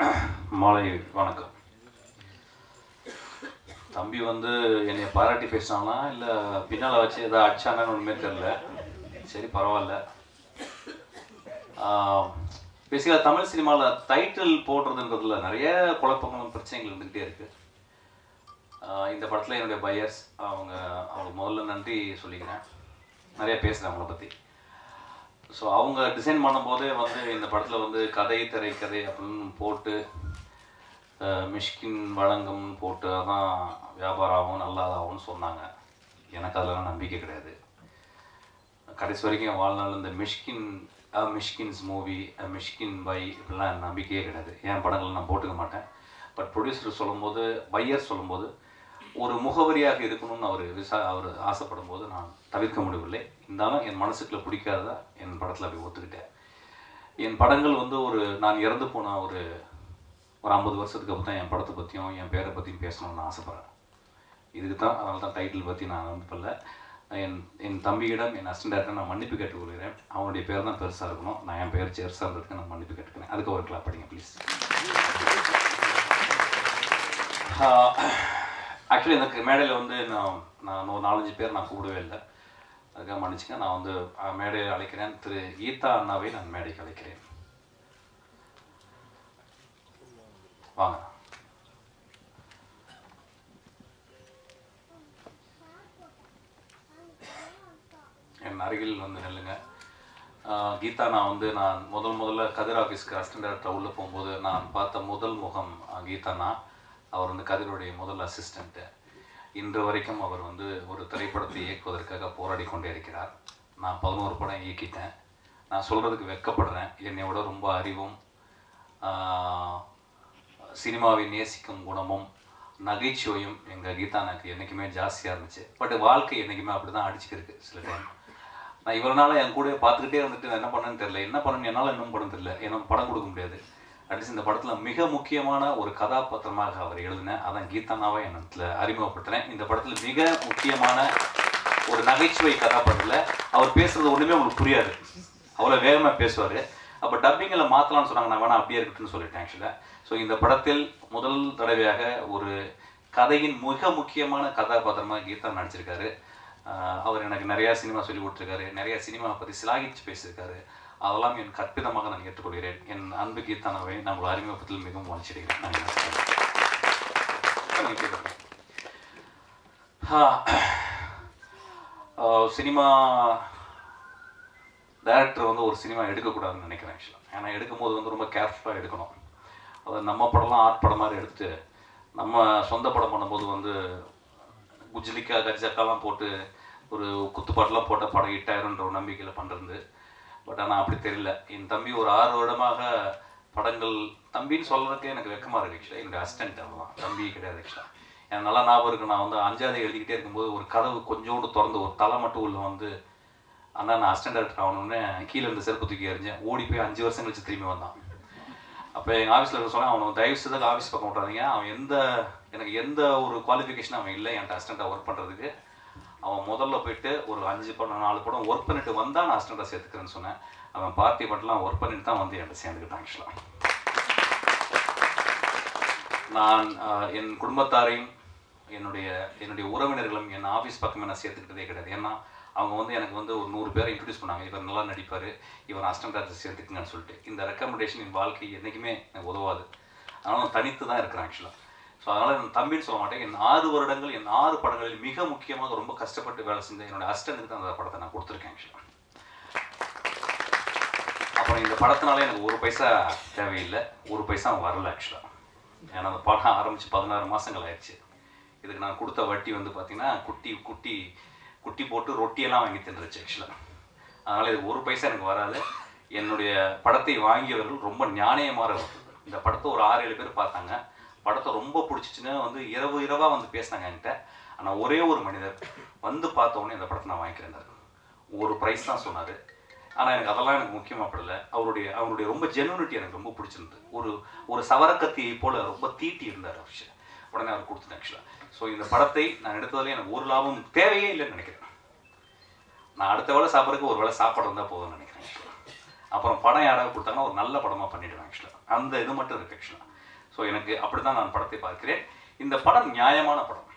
மாலை வணக்கம். தம்பி வந்து என்னை பாராட்டி பேசினானா இல்லை பின்னால் வச்சு எதாவது அடிச்சானான்னு ஒன்றுமே தெரில சரி பரவாயில்ல. பேசிக்கலாக தமிழ் சினிமாவில் டைட்டில் போடுறதுன்றதுல நிறைய குழப்பங்களும் பிரச்சனைகள் இருந்துக்கிட்டே இருக்குது இந்த படத்தில் என்னுடைய பையர்ஸ் அவங்க அவங்களுக்கு முதல்ல நன்றி சொல்லிக்கிறேன். நிறைய பேசுகிறேன் அவங்கள பற்றி ஸோ அவங்க டிசைன் பண்ணும்போதே வந்து இந்த படத்தில் வந்து கதை திரைக்கதை அப்படின்னு போட்டு மிஷ்கின் வழங்கும் போட்டு அதான் வியாபாரம் ஆகும் நல்லாதாகும்னு சொன்னாங்க. எனக்கு அதெல்லாம் நம்பிக்கை கிடையாது. கடைசி வரைக்கும் என் வாழ்நாள் இந்த Mysskin uh Mysskin's movie a Mysskin by இப்படிலாம் நம்பிக்கையே கிடையாது. என் படங்கள் நான் போட்டுக்க மாட்டேன். பட் ப்ரொடியூசர் சொல்லும்போது பையர் சொல்லும்போது ஒரு முகவரியாக இருக்கணும்னு அவர் விசா அவர் ஆசைப்படும் போது நான் தவிர்க்க முடியவில்லை. இருந்தாலும் என் மனசுக்குள்ள பிடிக்காததா என் படத்தில் அப்படி ஒத்துக்கிட்டேன். என் படங்கள் வந்து ஒரு நான் இறந்து போன ஒரு ஒரு ஐம்பது வருஷத்துக்கு அப்புறம் தான் என் படத்தை பற்றியும் என் பேரை பற்றியும் பேசணும்னு ஆசைப்பட்றேன். இதுக்கு தான் அதனால தான் டைட்டில் பற்றி நான் அனுப்பல என் என் தம்பியிடம் என் அசிஸ்டன்ட் டேரக்டர் நான் மன்னிப்பு கேட்டுக்கொள்கிறேன். அவனுடைய பேர் தான் பெருசாக இருக்கணும். நான் என் பேர் சேர்ஸாக இருந்ததுக்கு நான் மன்னிப்பு கேட்டுக்கிறேன். அதுக்கு ஒரு கிளாப் படிங்க ப்ளீஸ் ஆக்சுவலி எனக்கு மேடையில் வந்து நான் நான் ஒரு நாலஞ்சு பேர் நான் கூடவே இல்லை. அதுக்காக மன்னிச்சுங்க நான் வந்து மேடையில் அழைக்கிறேன். திரு கீதா அண்ணாவை நான் மேடைக்கு அழைக்கிறேன். வாங்க. என் அருகில் வந்து நெல்லுங்க. கீதா நான் வந்து நான் முதல் முதல்ல கதிர் ஆஃபீஸ்க்கு அசிஸ்டன்ட் டேரக்டர் உள்ளே போகும்போது நான் பார்த்த முதல் முகம் கீதாண்ணா கீதானா அவர் வந்து கதிரோடைய முதல் அசிஸ்டண்ட்டு இன்று வரைக்கும் அவர் வந்து ஒரு திரைப்படத்தை இயக்குவதற்காக போராடி கொண்டே இருக்கிறார். நான் பதினோரு படம் இயக்கிட்டேன். நான் சொல்கிறதுக்கு வெட்கப்படுறேன் என்னை விட ரொம்ப அறிவும் சினிமாவை நேசிக்கும் குணமும் நகைச்சுவையும் எங்கள் கீதா எனக்கு என்றைக்குமே ஜாஸ்தியாக இருந்துச்சு. பட் வாழ்க்கை என்றைக்குமே அப்படி தான் அடிச்சுக்கிருக்கு சில டைம் நான் இவ்வளோ நாளாக என் கூட பார்த்துக்கிட்டே இருந்துட்டு நான் என்ன பண்ணேன்னு தெரில என்ன பண்ணணும் என்னால் இன்னும் படம் தெரில எனக்கு படம் கொடுக்க முடியாது. அட்லீஸ்ட் இந்த படத்தில் மிக முக்கியமான ஒரு கதாபாத்திரமாக அவர் எழுதினேன் அதான் கீதானாவை என்னத்தில் அறிமுகப்படுத்துகிறேன் இந்த படத்தில் மிக முக்கியமான ஒரு நகைச்சுவை கதாபாத்திரத்தில் அவர் பேசுறது ஒன்றுமே உங்களுக்கு புரியாது. அவ்வளோ வேகமாக பேசுவார். அப்போ டப்பிங்கில் மாற்றலாம்னு சொன்னாங்க நான் வேணா அப்படியே இருக்கட்டும்னு சொல்லிட்டேன் ஆக்சுவலாக ஸோ இந்த படத்தில் முதல் தடவையாக ஒரு கதையின் மிக முக்கியமான கதாபாத்திரமாக கீதா நடிச்சிருக்காரு. அவர் எனக்கு நிறையா சினிமா சொல்லி கொடுத்துருக்காரு. நிறைய சினிமாவை பற்றி சிலாகிச்சு பேசியிருக்காரு. அதெல்லாம் என் கற்பிதமாக நான் ஏற்றுக்கொள்கிறேன். என் அன்பு கீதானாவை நான் உங்கள் அறிமுகத்தில் மிகவும் மன்னிச்சிடுகிறேன் நான் சினிமா டேரக்டர் வந்து ஒரு சினிமா எடுக்கக்கூடாதுன்னு நினைக்கிறேன் ஆக்சுவலாக ஏன்னா எடுக்கும்போது வந்து ரொம்ப கேர்ஃபுல்லாக எடுக்கணும். அது நம்ம படம்லாம் ஆர்ட் படம் மாதிரி எடுத்துட்டு நம்ம சொந்த படம் பண்ணும்போது வந்து குஜிலிக்கா கஜக்காலாம் போட்டு ஒரு குத்துப்பாட்டெலாம் போட்ட படம் ஹிட்டாயிருன்ற ஒரு நம்பிக்கையில் பண்ணுறது பட் ஆனால் அப்படி தெரியல. என் தம்பி ஒரு ஆறு வருடமாக படங்கள் தம்பின்னு சொல்கிறதுக்கே எனக்கு வெக்கமாக இருக்கு ஆக்சுவலாக என்னுடைய அசிஸ்டன்ட் அவ்வளோதான் தம்பி கிடையாது ஆக்சுவலாக எனக்கு நல்லா ஞாபகம் இருக்கு. நான் வந்து அஞ்சாவது எழுதிக்கிட்டே இருக்கும்போது ஒரு கதவு கொஞ்சோண்டு திறந்து ஒரு தலை மட்டும் உள்ள வந்து அண்ணா நான் அசிஸ்டன்ட் டேரக்டர் ஆகணும்னு கீழே இருந்த செருப்பு தூக்கி எறிஞ்சேன். ஓடி போய் அஞ்சு வருஷம் கழிச்சு திரும்பி வந்தான். அப்போ எங்கள் ஆஃபீஸில் இருக்க சொன்னேன் அவனை தயவு செய்து ஆஃபீஸ் பக்கம் விட்றாதீங்க அவன் எந்த எனக்கு எந்த ஒரு குவாலிஃபிகேஷன் அவன் இல்லை. என்கிட்ட அசிஸ்டண்ட்டாக ஒர்க் பண்ணுறதுக்கு அவன் முதல்ல போயிட்டு ஒரு அஞ்சு படம் நாலு படம் ஒர்க் பண்ணிட்டு வந்தால் நான் அசிஸ்டண்ட்டாக சேர்த்துக்கிறேன்னு சொன்னேன். அவன் பார்ட்டி மட்டும்லாம் ஒர்க் பண்ணிட்டு தான் வந்து என்கிட்ட சேர்ந்துக்கிட்டான் ஆக்சுவலாக நான் என் குடும்பத்தாரையும் என்னுடைய என்னுடைய உறவினர்களும் என் ஆஃபீஸ் பக்கம் நான் சேர்த்துக்கிட்டதே கிடையாது. ஏன்னா அவங்க வந்து எனக்கு வந்து ஒரு நூறு பேரை இன்ட்ரடியூஸ் பண்ணாங்க. இவர் நல்லா நடிப்பார். இவர் அஸ்டண்டாக சேர்த்துக்குங்கன்னு சொல்லிட்டு. இந்த ரெக்கமெண்டேஷன் என் வாழ்க்கை என்றைக்குமே எனக்கு உதவாது. அதனால் தனித்து தான் இருக்கிறேன் ஆக்சுவலாக ஸோ அதனால் என் தம்பின்னு சொல்ல மாட்டேன். என் ஆறு வருடங்கள் என் ஆறு படங்களில் மிக முக்கியமாக ரொம்ப கஷ்டப்பட்டு வேலை செஞ்ச என்னோட அஸ்டனுக்கு தான் அந்த படத்தை நான் கொடுத்துருக்கேன் ஆக்சுவலாக அப்புறம் இந்த படத்தினால எனக்கு ஒரு பைசா தேவையில்லை. ஒரு பைசா வரல ஆக்சுவலாக ஏன்னா அந்த படம் ஆரம்பித்து பதினாறு மாதங்கள் ஆயிடுச்சு. இதுக்கு நான் கொடுத்த வட்டி வந்து பார்த்தீங்கன்னா குட்டி குட்டி குட்டி போட்டு ரொட்டியெல்லாம் வாங்கி தின்றுச்சு ஆக்சுவலாக அதனால் இது ஒரு பைசா எனக்கு வராது. என்னுடைய படத்தை வாங்கியவர்கள் ரொம்ப நியாயமானவர்கள் இந்த படத்தை ஒரு ஆறு ஏழு பேர் பார்த்தாங்க. படத்தை ரொம்ப பிடிச்சிச்சுன்னு வந்து இரவு இரவாக வந்து பேசினாங்க என்கிட்ட. ஆனால் ஒரே ஒரு மனிதர் வந்து பார்த்த உடனே இந்த படத்தை நான் வாங்கிக்கிறேன் ஒரு ப்ரைஸ் தான் சொன்னார். ஆனால் எனக்கு அதெல்லாம் எனக்கு முக்கியமாக படல. அவருடைய அவருடைய ரொம்ப ஜென்யூனிட்டி எனக்கு ரொம்ப பிடிச்சிருந்தது. ஒரு ஒரு சவரக்கத்தியை போல ரொம்ப தீட்டி இருந்தார் அவர் உடனே அவர் கொடுத்துட்டேன் ஆக்சுவலாக ஸோ இந்த படத்தை நான் எடுத்ததில் எனக்கு ஒரு லாபம் தேவையே இல்லைன்னு நினைக்கிறேன். நான் அடுத்த வேலை சாப்பிட்றதுக்கு ஒரு வேளை சாப்பாடு வந்தால் போதும்னு நினைக்கிறேன் அப்புறம் படம் யாராவது கொடுத்தாங்கன்னா ஒரு நல்ல படமாக பண்ணிடுவேன் ஆக்சுவலாக அந்த இது மட்டும் இருக்குது ஆக்சுவலாக ஸோ எனக்கு அப்படி தான் நான் படத்தை பார்க்கிறேன். இந்த படம் நியாயமான படம்.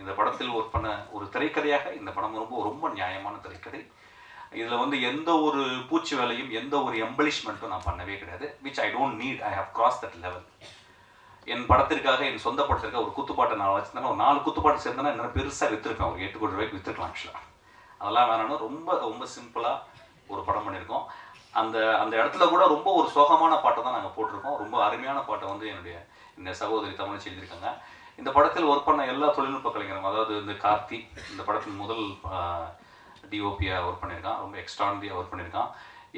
இந்த படத்தில் ஒர்க் பண்ண ஒரு திரைக்கதையாக இந்த படம் ரொம்ப ரொம்ப நியாயமான திரைக்கதை. இதில் வந்து எந்த ஒரு பூச்சி வேலையும் எந்த ஒரு எம்பலிஷ்மெண்ட்டும் நான் பண்ணவே கிடையாது which I don't need I have cross that level என் படத்திற்காக என் சொந்த படத்திற்காக ஒரு குத்துப்பாட்டை நான் வச்சிருந்தேன் ஒரு நாலு குத்துப்பாட்டு சேர்ந்தேன்னா என்ன பெருசாக விற்றுருக்கேன் ஒரு எட்டு கோடி ரூபாய்க்கு விற்றுருக்கலாம் ஆக்சுவலாக அதெல்லாம் வேணாலும் ரொம்ப ரொம்ப சிம்பிளாக ஒரு படம் பண்ணியிருக்கோம். அந்த அந்த இடத்துல கூட ரொம்ப ஒரு சோகமான பாட்டை தான் நாங்கள் போட்டிருக்கோம். ரொம்ப அருமையான பாட்டை வந்து என்னுடைய இந்த சகோதரி தமிழ்ச்சி எழுதியிருக்காங்க. இந்த படத்தில் ஒர்க் பண்ண எல்லா தொழில்நுட்ப கலைஞரும் அதாவது இந்த கார்த்தி இந்த படத்தின் முதல் டிஓபியாக ஒர்க் பண்ணியிருக்கான். ரொம்ப எக்ஸ்ட்ரானரியாக ஒர்க் பண்ணியிருக்கான்.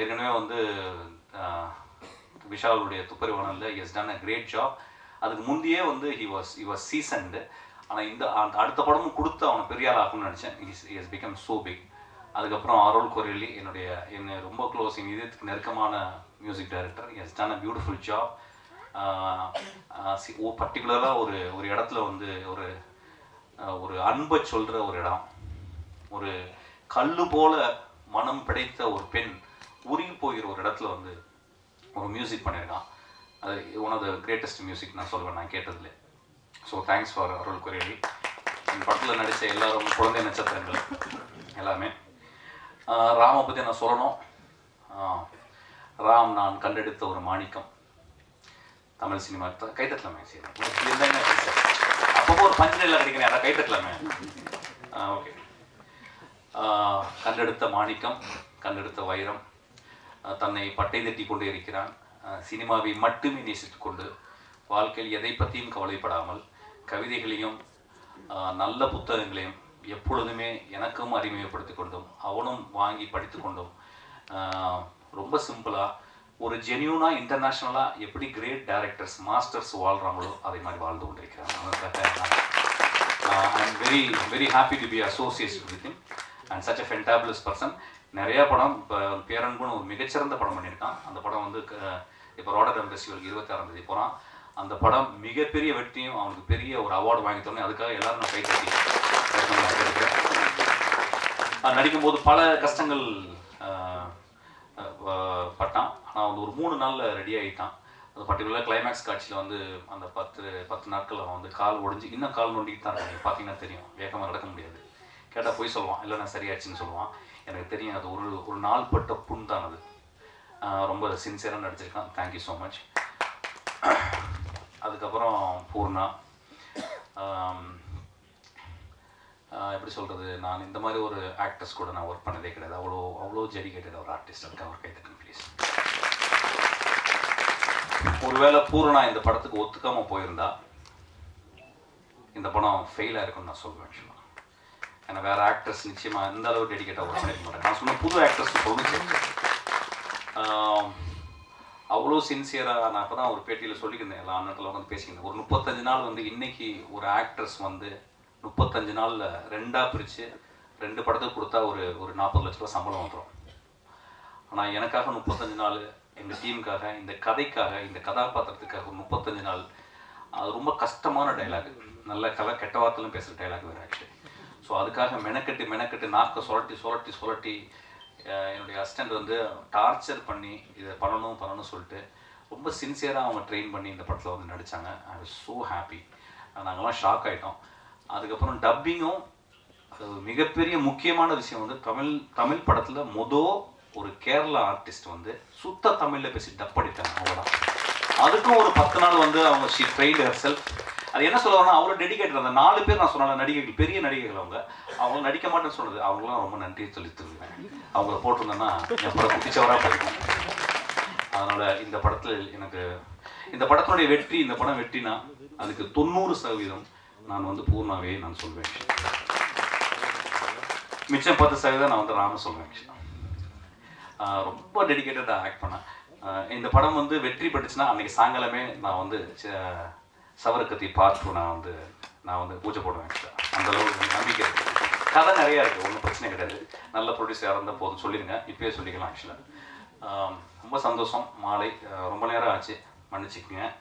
ஏற்கனவே வந்து விஷாலுடைய துப்பறிவானலில் has done a great job அதுக்கு முந்தையே வந்து he was he was seasoned ஆனால் இந்த அந்த அடுத்த படமும் கொடுத்து அவனை பெரியார் ஆகும்னு நினச்சேன். Is is become so big அதுக்கப்புறம் அருள் கொரெல்லி என்னுடைய என்னை ரொம்ப க்ளோஸ் என் இதயத்துக்கு நெருக்கமான music director has done a beautiful job பர்டிகுலராக ஒரு ஒரு இடத்துல வந்து ஒரு ஒரு அன்பை சொல்கிற ஒரு இடம். ஒரு கல்லு போல மனம் பிடைத்த ஒரு பெண் உருகி போகிற ஒரு இடத்துல வந்து ஒரு மியூசிக் பண்ணியிருக்கான் அது one of the greatest music நான் சொல்லுவேன் நான் கேட்டதில்லை so thanks for Arrol Corelli என் படத்தில் நடித்த எல்லாரும் குழந்தை நட்சத்திரங்கள் எல்லாமே. ராமை பற்றி நான் சொல்லணும். ராம் நான் கண்டெடுத்த ஒரு மாணிக்கம். தமிழ் சினிமா கைத்தட்டலாமே சரி அப்பப்போ ஒரு பஞ்சனில் கிடைக்கிறேன் அதை கைத்தட்டலாமே? ஓகே. கண்டெடுத்த மாணிக்கம் கண்டெடுத்த வைரம் தன்னை பட்டை தட்டி கொண்டு இருக்கிறான். சினிமாவை மட்டுமே நேசித்து கொண்டு வாழ்க்கையில் எதை பற்றியும் கவலைப்படாமல் கவிதைகளையும் நல்ல புத்தகங்களையும் எப்பொழுதுமே எனக்கும் அறிமுகப்படுத்தி கொண்டும் அவனும் வாங்கி படித்து கொண்டும் ரொம்ப சிம்பிளாக ஒரு ஜென்யூனாக இன்டர்நேஷ்னலாக எப்படி கிரேட் டைரக்டர்ஸ் மாஸ்டர்ஸ் வாழ்கிறாங்களோ அதே மாதிரி வாழ்ந்து கொண்டிருக்கிறாங்க அவனுக்காக I'm very very happy to be associate with him. And such a fantabulous person நிறையா படம் இப்போ பேரன்புன்னு ஒரு மிகச்சிறந்த படம் பண்ணியிருக்கான். அந்த படம் வந்து க- இப்போ ரோடரம் ஃபெஸ்டிவலுக்கு இருபத்தாறாம் தேதி போகிறான் அந்த படம் மிகப்பெரிய வெற்றியும் அவனுக்கு பெரிய ஒரு அவார்டு வாங்கி தரணும் அதுக்காக எல்லாரும் நான் கை தட்டி நடிக்கும் போது நடிக்கும்போது பல கஷ்டங்கள் பட்டான். ஆனால் வந்து ஒரு மூணு நாளில் ரெடி ஆகிட்டான் அது பர்டிகுலர் கிளைமேக்ஸ் காட்சியில் வந்து அந்த பத்து பத்து நாட்கள் அவன் வந்து கால் ஒடிஞ்சு இன்னும் கால் நொண்டிக்கிட்டு தான் இருக்கான் பார்த்தீங்கன்னா தெரியும். வேகமாக நடக்க முடியாது. கேட்டால் போய் சொல்லுவான். இல்லை நான் சரியாச்சுன்னு சொல்லுவான். எனக்கு தெரியும். அது ஒரு ஒரு நாள் பட்ட புண் தான் அது ரொம்ப சின்சியராக நடிச்சிருக்கான். தேங்க்யூ ஸோ மச் அதுக்கப்புறம் பூர்ணா. எப்படி சொல்கிறது நான் இந்த மாதிரி ஒரு ஆக்டர்ஸ் கூட நான் ஒர்க் பண்ணதே கிடையாது. அவ்வளோ அவ்வளோ ஜெடிகேட்டட் ஒரு ஆர்டிஸ்ட் அதுக்கு அவர் கைத்தட்டும் ப்ளீஸ் ஒருவேளை பூர்ணா இந்த படத்துக்கு ஒத்துக்காமல் போயிருந்தா இந்த படம் ஃபெயிலாக இருக்கும்னு நான் சொல்லுவேன் ஆக்சுவலாக ஏன்னா வேற ஆக்டர்ஸ் நிச்சயமாக இந்த அளவு டெடிகேட்டாக ஒர்க் பண்ணிக்க மாட்டேன் நான் சொன்ன புது ஆக்டர்ஸ் சொல்லுச்சு அவ்வளோ சின்சியராக நான் இப்போ தான் ஒரு பேட்டியில் சொல்லியிருந்தேன் எல்லா அண்ணத்தில் வந்து பேசியிருந்தேன் ஒரு முப்பத்தஞ்சு நாள் வந்து இன்னைக்கு ஒரு ஆக்ட்ரஸ் வந்து முப்பத்தஞ்சு நாளில் ரெண்டாக பிரித்து ரெண்டு படத்துக்கு கொடுத்தா ஒரு ஒரு நாற்பது லட்ச ரூபா சம்பளம் வந்துடும் ஆனால் எனக்காக முப்பத்தஞ்சு நாள் எங்கள் டீமுக்காக இந்த கதைக்காக இந்த கதாபாத்திரத்துக்காக முப்பத்தஞ்சு நாள் அது ரொம்ப கஷ்டமான டைலாக் நல்ல கதை கெட்ட வார்த்தையிலும் பேசுகிற டைலாக் வேறு ஆக்சுவலி ஸோ அதுக்காக மெனக்கட்டு மெனக்கட்டு நாக்கை சுரட்டி சுரட்டி சுரட்டி என்னுடைய அசிஸ்டண்ட் வந்து டார்ச்சர் பண்ணி இதை பண்ணணும் பண்ணணும்னு சொல்லிட்டு ரொம்ப சின்சியராக அவங்க ட்ரெயின் பண்ணி இந்த படத்தில் வந்து நடித்தாங்க ஐ வாஸ் ஸோ ஹாப்பி நாங்கள்லாம் ஷாக் ஆகிட்டோம் அதுக்கப்புறம் டப்பிங்கும் அது மிகப்பெரிய முக்கியமான விஷயம் வந்து தமிழ் தமிழ் படத்தில் மொதல் ஒரு கேரளா ஆர்டிஸ்ட் வந்து சுத்த தமிழில் பேசி டப் அடித்தாங்க அவ்வளோதான் அதுக்கும் ஒரு பத்து நாள் வந்து அவங்க ஷி ட்ரெயின் ஹர் அது என்ன சொல்லுவாங்கன்னா அவ்வளோ டெடிகேட்டட் அந்த நாலு பேர் நான் சொன்னால நடிகைகள் பெரிய நடிகைகள் அவங்க அவங்க நடிக்க மாட்டேன்னு சொன்னது. அவங்களாம் ரொம்ப நன்றி சொல்லி தருவேன் அவங்கள போட்டிருந்தேன்னா என் படம் குட்டிச்சவராக போயிருக்கும் அதனால இந்த படத்தில் எனக்கு இந்த படத்தினுடைய வெற்றி இந்த படம் வெற்றினா அதுக்கு தொண்ணூறு சதவீதம் நான் வந்து பூர்ணாவே நான் சொல்வேன். மிச்சம் பத்து சதவீதம் நான் வந்து ராம சொல்வேன். ரொம்ப டெடிக்கேட்டடாக ஆக்ட் பண்ணேன். இந்த படம் வந்து வெற்றி பெற்றுச்சுன்னா அன்றைக்கி சாயங்காலமே நான் வந்து ச- சவரக்கத்தி பார்த்து நான் வந்து நான் வந்து பூஜை போடுவேன் அந்த அளவுக்கு நம்பிக்கை இருக்குது கதை நிறையா இருக்குது ஒன்றும் பிரச்சனை கிடையாது. நல்ல ப்ரொடியூசர் இருந்தால் போதும். சொல்லிடுங்க இப்போயே சொல்லிக்கலாம் ஆக்சுவலாக ரொம்ப சந்தோஷம். மாலை ரொம்ப நேரம் ஆச்சு. மன்னிச்சுக்கோங்க.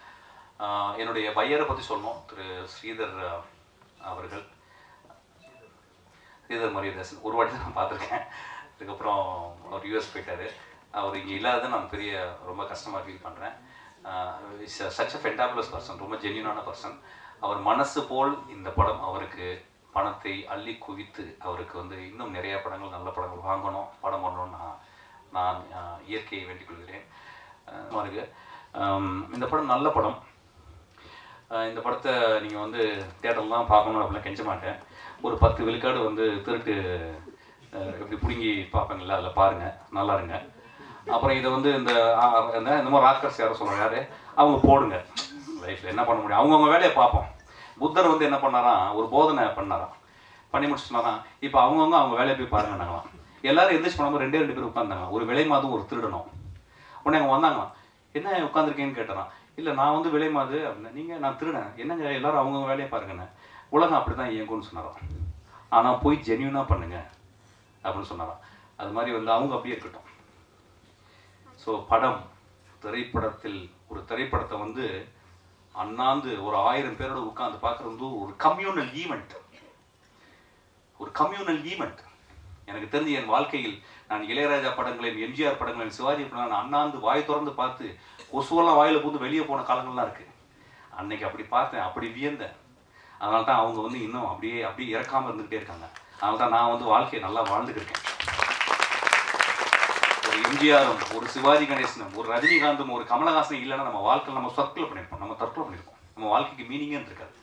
என்னுடைய பையரை பற்றி சொல்லணும் திரு ஸ்ரீதர் அவர்கள். ஸ்ரீதர் மரியதாசன். ஒரு வாட்டி நான் பார்த்துருக்கேன். அதுக்கப்புறம் அவர் யூஎஸ் போயிட்டாரு. அவர் இங்கே இல்லாத நான் பெரிய ரொம்ப கஷ்டமாக ஃபீல் பண்ணுறேன் is such a fantabulous person ரொம்ப ஜென்யூனான பர்சன் அவர் மனசு போல் இந்த படம் அவருக்கு பணத்தை அள்ளி குவித்து அவருக்கு வந்து இன்னும் நிறைய படங்கள் நல்ல படங்கள் வாங்கணும் படம் பண்ணணும்னு நான் நான் இயற்கையை வேண்டிக் கொள்கிறேன். இந்த படம் நல்ல படம். இந்த படத்தை நீங்கள் வந்து தேட்டர்லாம் பார்க்கணும் அப்படிலாம் கெஞ்ச மாட்டேன். ஒரு பத்து விழுக்காடு வந்து திருட்டு இப்படி பிடுங்கி பார்ப்பேங்கல்ல அதில் பாருங்கள் நல்லா இருங்க. அப்புறம் இதை வந்து இந்த இந்த மாதிரி ராக்கர்ஸ் யாரும் சொல்கிறாங்க யாரு? அவங்க போடுங்க. லைஃப்பில் என்ன பண்ண முடியும்? அவங்கவுங்க வேலையை பார்ப்போம். புத்தர் வந்து என்ன பண்ணாராம்? ஒரு போதனை பண்ணாராம். பண்ணி முடிச்சுனாராம் இப்போ அவங்கவுங்க அவங்க வேலையை போய் பாருங்கன்னாங்களாம். எல்லாரும் எந்திரிச்சு போனவங்க ரெண்டே ரெண்டு பேர் உட்காந்தாங்க ஒரு விலை மாதம் ஒரு திருடணும் உடனே அவங்க வந்தாங்களாம். என்ன உட்காந்துருக்கேன்னு கேட்டாராம். இல்லை நான் வந்து விலை மாது அப்படின்னா நீங்கள் நான் திருடேன். என்னங்க எல்லாரும் அவங்கவுங்க வேலையை பாருங்கண்ணே. உலகம் அப்படி தான் இயங்கும்னு சொன்னாராம். ஆனால் போய் ஜென்யூனாக பண்ணுங்க அப்படின்னு சொன்னாராம். அது மாதிரி வந்து அவங்க அப்படியே இருக்கட்டும். ஸோ படம் திரைப்படத்தில் ஒரு திரைப்படத்தை வந்து அண்ணாந்து ஒரு ஆயிரம் பேரோட உட்காந்து பார்க்குறது வந்து ஒரு கம்யூனல் ஈவெண்ட் ஒரு கம்யூனல் ஈவெண்ட் எனக்கு தெரிஞ்சு என் வாழ்க்கையில் நான் இளையராஜா படங்களையும் எம்ஜிஆர் படங்களையும் சிவாஜி படங்களையும் நான் அண்ணாந்து வாய் திறந்து பார்த்து கொசுவெல்லாம் வாயில் பூந்து வெளியே போன காலங்கள்லாம் இருக்குது அன்னைக்கு அப்படி பார்த்தேன் அப்படி வியந்தேன். அதனால தான் அவங்க வந்து இன்னும் அப்படியே அப்படியே இறக்காமல் இருந்துகிட்டே இருக்காங்க. அதனால தான் நான் வந்து வாழ்க்கையை நல்லா வாழ்ந்துக்கிருக்கேன் ஒரு எம்ஜிஆரும் ஒரு சிவாஜி கணேசனும் ஒரு ரஜினிகாந்தும் ஒரு கமலஹாசனும் இல்லைன்னா நம்ம வாழ்க்கையில் நம்ம சர்க்கிள் பண்ணியிருப்போம் நம்ம தற்கொலை பண்ணியிருப்போம் நம்ம வாழ்க்கைக்கு மீனிங்கே இருக்காது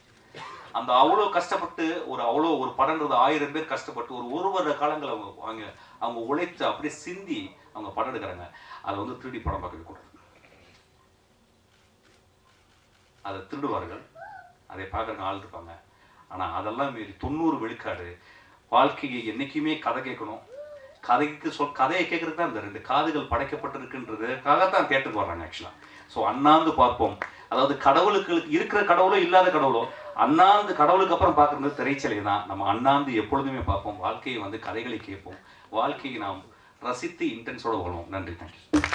அந்த அவ்வளோ கஷ்டப்பட்டு ஒரு அவ்வளோ ஒரு படம்ன்றது ஆயிரம் பேர் கஷ்டப்பட்டு ஒரு ஒரு வருட காலங்கள் அவங்க அவங்க அவங்க உழைத்து அப்படியே சிந்தி அவங்க படம் எடுக்கிறாங்க. அதை வந்து திருடி படம் பார்க்கவே கூடாது. அதை திருடுவார்கள். அதை பார்க்கறதுக்கு ஆள் இருப்பாங்க. ஆனால் அதெல்லாம் மீறி தொண்ணூறு விழுக்காடு வாழ்க்கையை என்னைக்குமே கதை கேட்கணும். கதைக்கு சொல் கதையை கேட்கறதுக்கு தான் இந்த ரெண்டு காதுகள் படைக்கப்பட்டிருக்குன்றதுக்காக தான் தேட்டருக்கு வர்றாங்க ஆக்சுவலாக ஸோ அண்ணாந்து பார்ப்போம். அதாவது கடவுளுக்கு இருக்கிற கடவுளோ இல்லாத கடவுளோ அண்ணாந்து கடவுளுக்கு அப்புறம் பார்க்கறது திரைச்சலை தான். நம்ம அண்ணாந்து எப்பொழுதுமே பார்ப்போம். வாழ்க்கையை வந்து கதைகளை கேட்போம். வாழ்க்கையை நாம் ரசித்து இன்டென்ஸோட வாழ்வோம். நன்றி தேங்க்யூ